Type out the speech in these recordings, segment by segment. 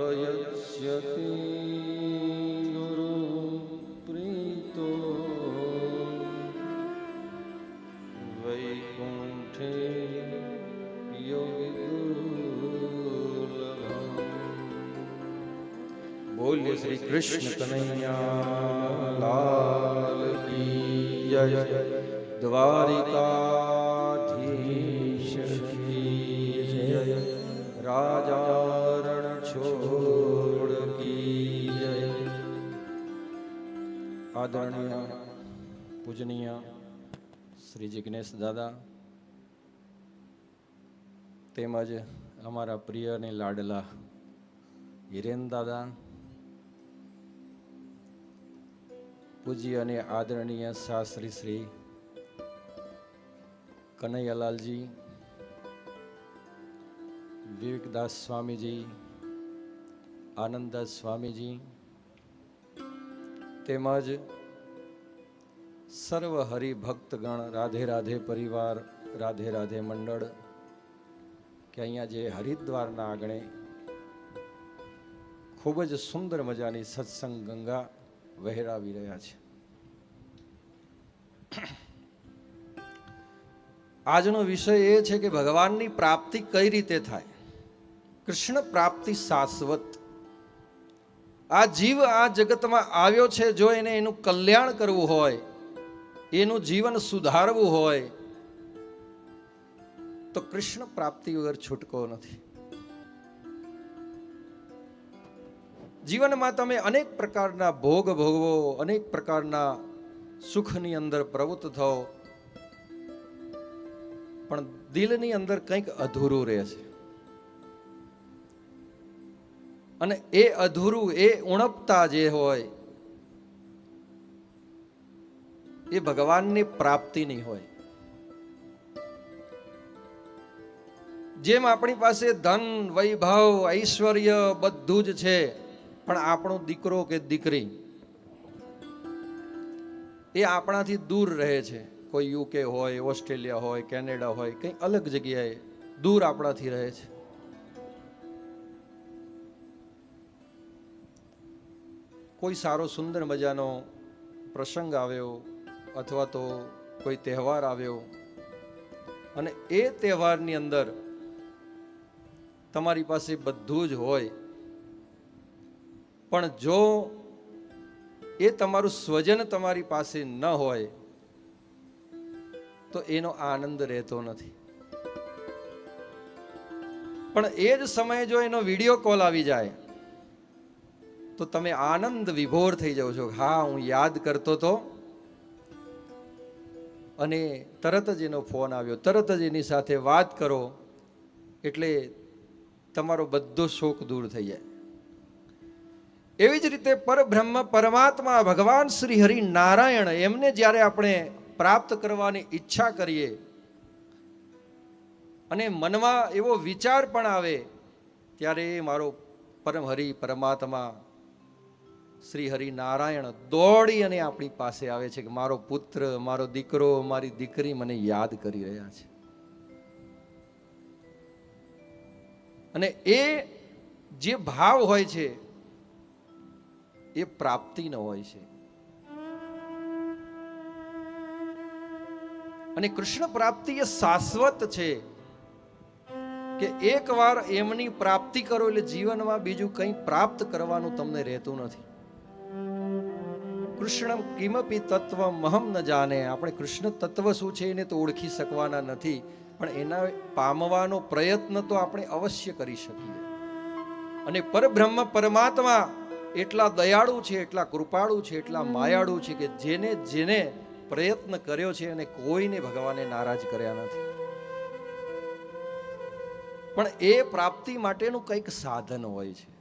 સ્વર્ગસંપદા પ્રયસ્યતિ ગુરુ પ્રીતો વૈકુંઠે યોગી બોલ્ય શ્રી કૃષ્ણ કનૈયા जय। કી આદરણીય પૂજનીય શ્રી જિજ્ઞેશ દાદા તેમજ અમારા પ્રિય અને લાડલા હિરેન દાદા, પૂજ્ય અને આદરણીય શાસ્ત્રી શ્રી કનૈયાલાલજી, વિવેકદાસ સ્વામીજી, આનંદદાસ સ્વામીજી તેમજ સર્વ હરિભક્તગણ રાધે રાધે પરિવાર, રાધે રાધે મંડળ, કે અહીંયા જે હરિદ્વારના આંગણે ખૂબ જ સુંદર મજાની સત્સંગ ગંગા વહેરાવી રહ્યા છે. આજનો વિષય એ છે કે ભગવાનની પ્રાપ્તિ કઈ રીતે થાય? કૃષ્ણ પ્રાપ્તિ શાશ્વત આ જીવ આ જગતમાં આવ્યો છે, જો એને એનું કલ્યાણ કરવું હોય, એનું જીવન સુધારવું હોય, તો કૃષ્ણ પ્રાપ્તિ વગર છૂટકો નથી. જીવનમાં તમે અનેક પ્રકારના ભોગ ભોગવો, અનેક પ્રકારના સુખની અંદર પ્રવૃત્ત થાઓ, પણ દિલની અંદર કંઈક અધૂરું રહે છે. અને એ અધૂરું, એ ઉણપતા જે હોય, એ ભગવાનની પ્રાપ્તિની હોય. જેમ આપણી પાસે ધન, વૈભવ, ઐશ્વર્ય બધું જ છે, પણ આપણો દીકરો કે દીકરી, એ આપણાથી દૂર રહે છે. કોઈ યુકે હોય, ઓસ્ટ્રેલિયા હોય, કેનેડા હોય, કંઈ અલગ જગ્યાએ દૂર આપણાથી રહે છે. કોઈ સારો સુંદર મજાનો પ્રસંગ આવ્યો અથવા તો કોઈ તહેવાર આવ્યો અને એ તહેવારની અંદર તમારી પાસે બધું જ હોય, પણ જો એ તમારું સ્વજન તમારી પાસે ન હોય, તો એનો આનંદ રહેતો નથી. પણ એ જ સમયે જો એનો વીડિયો કોલ આવી જાય તો તમે આનંદ વિભોર થઈ જાઓ છો. હા, હું યાદ કરતો તો. અને તરત જ એનો ફોન આવ્યો. તરત જ એની સાથે વાત કરો, એટલે તમારો બધો શોક દૂર થઈ જાય. એવી જ રીતે પરબ્રહ્મ, પરમાત્મા, ભગવાન શ્રી હરિ નારાયણ, એમને જ્યારે આપણે પ્રાપ્ત કરવાની ઈચ્છા કરીએ અને મનમાં એવો વિચાર પણ આવે, ત્યારે એ મારો પરમ હરિ, પરમાત્મા શ્રી હરિનારાયણ દોડી અને આપણી પાસે આવે છે કે મારો પુત્ર, મારો દીકરો, મારી દીકરી મને યાદ કરી રહ્યા છે. અને એ જે ભાવ હોય છે, એ પ્રાપ્તિનો હોય છે. અને કૃષ્ણ પ્રાપ્તિ એ શાશ્વત છે કે એકવાર એમની પ્રાપ્તિ કરો એટલે જીવનમાં બીજું કંઈ પ્રાપ્ત કરવાનું તમને રહેતું નથી. કૃષ્ણ કિમપી તત્વ મહમ ન જાને આપણે કૃષ્ણ તત્વ શું છે એને તો ઓળખી શકવાના નથી. પણ એના પામવાનો પ્રયત્ન તો આપણે અવશ્ય કરી શકીએ. અને પરબ્રહ્મ પરમાત્મા એટલા દયાળુ છે, એટલા કૃપાળુ છે, એટલા માયાળુ છે કે જેને જેને પ્રયત્ન કર્યો છે અને કોઈને ભગવાને નારાજ કર્યા નથી. પણ એ પ્રાપ્તિ માટેનું કંઈક સાધન હોય છે.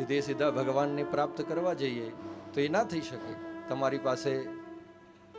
સીધે સીધા ભગવાનને પ્રાપ્ત કરવા જઈએ, તો એ ના થઈ શકે. તમારી પાસે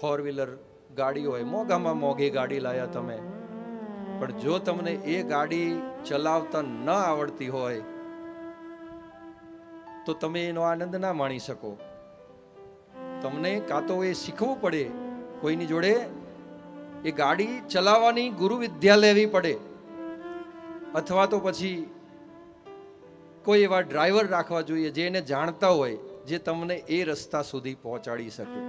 ફોર વ્હીલર ગાડી હોય, મોંઘામાં મોંઘી ગાડી લાયા તમે. પણ જો તમને એ ગાડી ચલાવતા ન આવડતી હોય, તો તમે એનો આનંદ ના માણી શકો. તમને કાં તો એ શીખવું પડે, કોઈની જોડે એ ગાડી ચલાવવાની ગુરુ વિદ્યા લેવી પડે. અથવા તો પછી કોઈ એવા ડ્રાઈવર રાખવા જોઈએ જે એને જાણતા હોય, જે તમને એ રસ્તા સુધી પહોંચાડી શકે.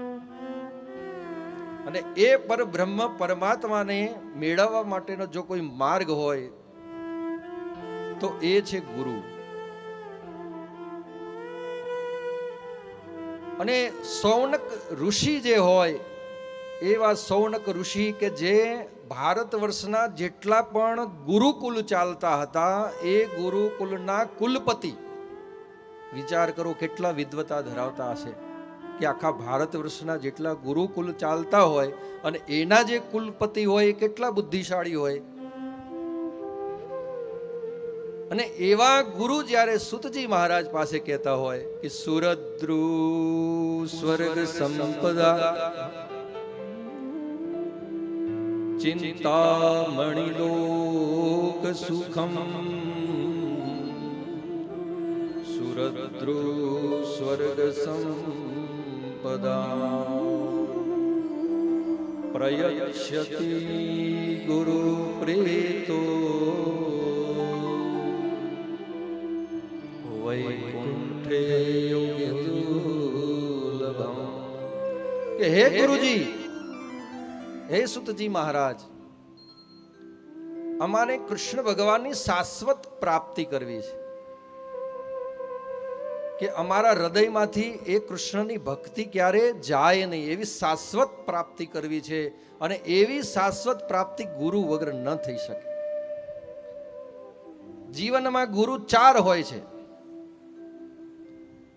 અને એ પરબ્રહ્મ પરમાત્માને મેળવવા માટેનો જો કોઈ માર્ગ હોય, તો એ છે ગુરુ. અને સૌનક ઋષિ જે હોય એવા સૌનક ઋષિ કે જે ભારત વર્ષના જેટલા પણ ગુરુકુલ ચાલતા હતા, એ ગુરુકુલના કુલપતિ. વિચાર કરો કેટલા વિદ્વતા ધરાવતા હશે કે આખા ભારત વર્ષના જેટલા ગુરુકુલ ચાલતા હોય અને એના જે કુલપતિ હોય એ કેટલા બુદ્ધિશાળી હોય. અને એવા ગુરુ જ્યારે સુતજી મહારાજ પાસે કહેતા હોય કે, સુરદ્રુ સ્વર્ગ સંપદા સ્વર્ગ સંપદા. પ્રયચ્છતિ ગુરુ પ્રેતો. વૈકુંઠે યોગિદુર્લભમ કે હે ગુરુજી હે સુતજી મહારાજ, અમારે કૃષ્ણ ભગવાનની શાશ્વત પ્રાપ્તિ કરવી છે કે અમારા હૃદયમાંથી એ કૃષ્ણની ભક્તિ ક્યારે જાય નહીં, એવી શાશ્વત પ્રાપ્તિ કરવી છે અને એવી શાશ્વત પ્રાપ્તિ ગુરુ વગર ન થઈ શકે. જીવનમાં ગુરુ ચાર હોય છે.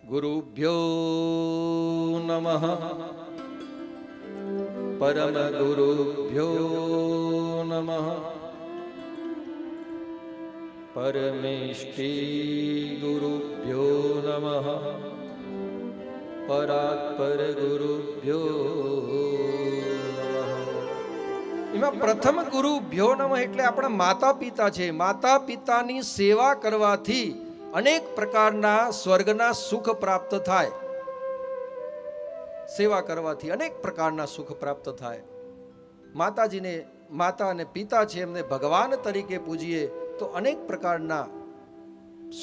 ગુરુભ્યો નમઃ. ગુરુભ્યો નમઃ પરાત્પર ગુરુભ્યો નમઃ એમાં પ્રથમ ગુરુભ્યો નમઃ એટલે આપણા માતા પિતા છે. માતા પિતાની સેવા કરવાથી અનેક પ્રકારના સ્વર્ગના સુખ પ્રાપ્ત થાય. સેવા કરવાથી અનેક પ્રકારના સુખ પ્રાપ્ત થાય. માતાજીને, માતા અને પિતા છે એમને ભગવાન તરીકે પૂજીએ, તો અનેક પ્રકારના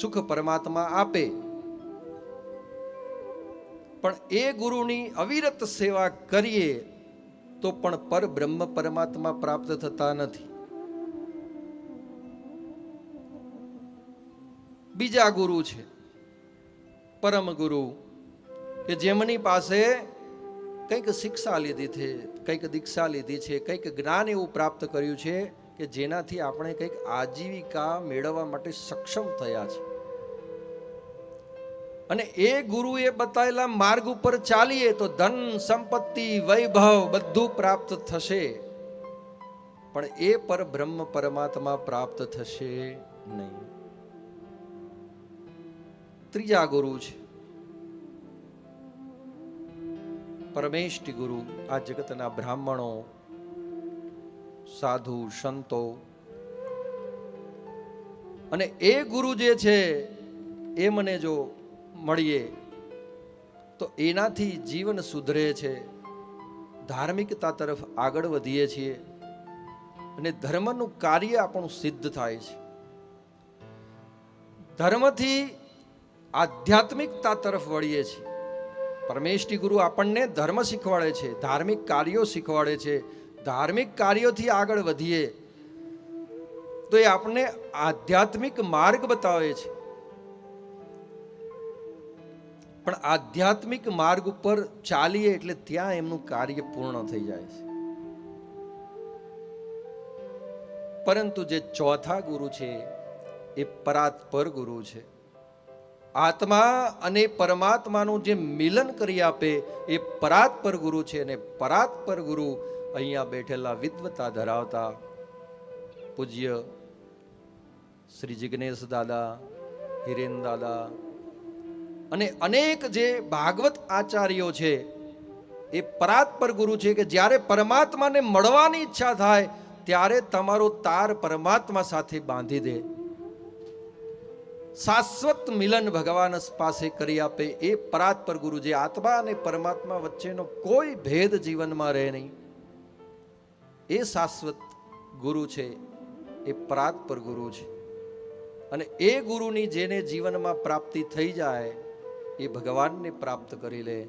સુખ પરમાત્મા આપે. પણ એ ગુરુની અવિરત સેવા કરીએ, તો પણ પરબ્રહ્મ પરમાત્મા પ્રાપ્ત થતા નથી. બીજા ગુરુ છે. પરમ ગુરુ કે જેમની પાસે કંઈક શિક્ષા લીધી છે, કંઈક દીક્ષા લીધી છે, કંઈક જ્ઞાન એવું પ્રાપ્ત કર્યું છે કે જેનાથી આપણે કંઈક આજીવિકા મેળવવા માટે સક્ષમ થયા છે. અને એ ગુરુએ બતાવેલા માર્ગ ઉપર ચાલીએ તો ધન, સંપત્તિ, વૈભવ બધું પ્રાપ્ત થશે. પણ એ પર બ્રહ્મ પરમાત્મા પ્રાપ્ત થશે નહીં. ત્રીજા ગુરુ છે. પરમેષ્ઠી ગુરુ, આ જગતના બ્રાહ્મણો, સાધુ, સંતો. અને એ ગુરુ જે છે, એ મને જો મળીએ, તો એનાથી જીવન સુધરે છે. ધાર્મિકતા તરફ આગળ વધીએ છીએ અને ધર્મનું કાર્ય આપણું સિદ્ધ થાય છે. ધર્મથી આધ્યાત્મિકતા તરફ વળીએ છીએ. પરમેષ્ઠી ગુરુ આપણને ધર્મ શીખવાડે છે, ધાર્મિક કાર્યો શીખવાડે છે, ધાર્મિક કાર્યોથી આગળ વધીએ. તો એ આપણને આધ્યાત્મિક માર્ગ બતાવે છે. પણ આધ્યાત્મિક માર્ગ ઉપર ચાલીએ એટલે ત્યાં એમનું કાર્ય પૂર્ણ થઈ જાય છે. પરંતુ જે ચોથા ગુરુ છે, એ પરાત્પર ગુરુ છે. આત્મા અને પરમાત્માનું જે મિલન કરી આપે એ પરાત્પર ગુરુ છે અને પરાત્પર ગુરુ અહીંયા બેઠેલા વિદ્વતા ધરાવતા પૂજ્ય શ્રી જિગ્નેશ દાદા, હિરેન દાદા અને અનેક જે ભાગવત આચાર્યો છે એ પરાત્પર ગુરુ છે કે જ્યારે પરમાત્માને મળવાની ઈચ્છા થાય ત્યારે તમારો તાર પરમાત્મા સાથે બાંધી દે. શાશ્વત મિલન ભગવાન પાસે કરી આપે એ પરાત્પર ગુરુ જે આત્મા અને પરમાત્મા વચ્ચેનો કોઈ ભેદ જીવનમાં રહે નહીં. એ શાશ્વત ગુરુ છે, એ પરાત્પર ગુરુ છે. અને એ ગુરુની જેને જીવનમાં પ્રાપ્તિ થઈ જાય, એ ભગવાનને પ્રાપ્ત કરી લે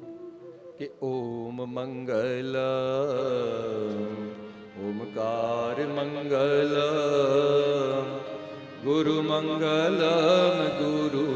કે ઓમ મંગલ, ઓમકાર મંગલ. ગુરુ મંગલ ગુરુ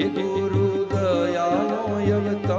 હે ગુરુ દયાનો અવતાર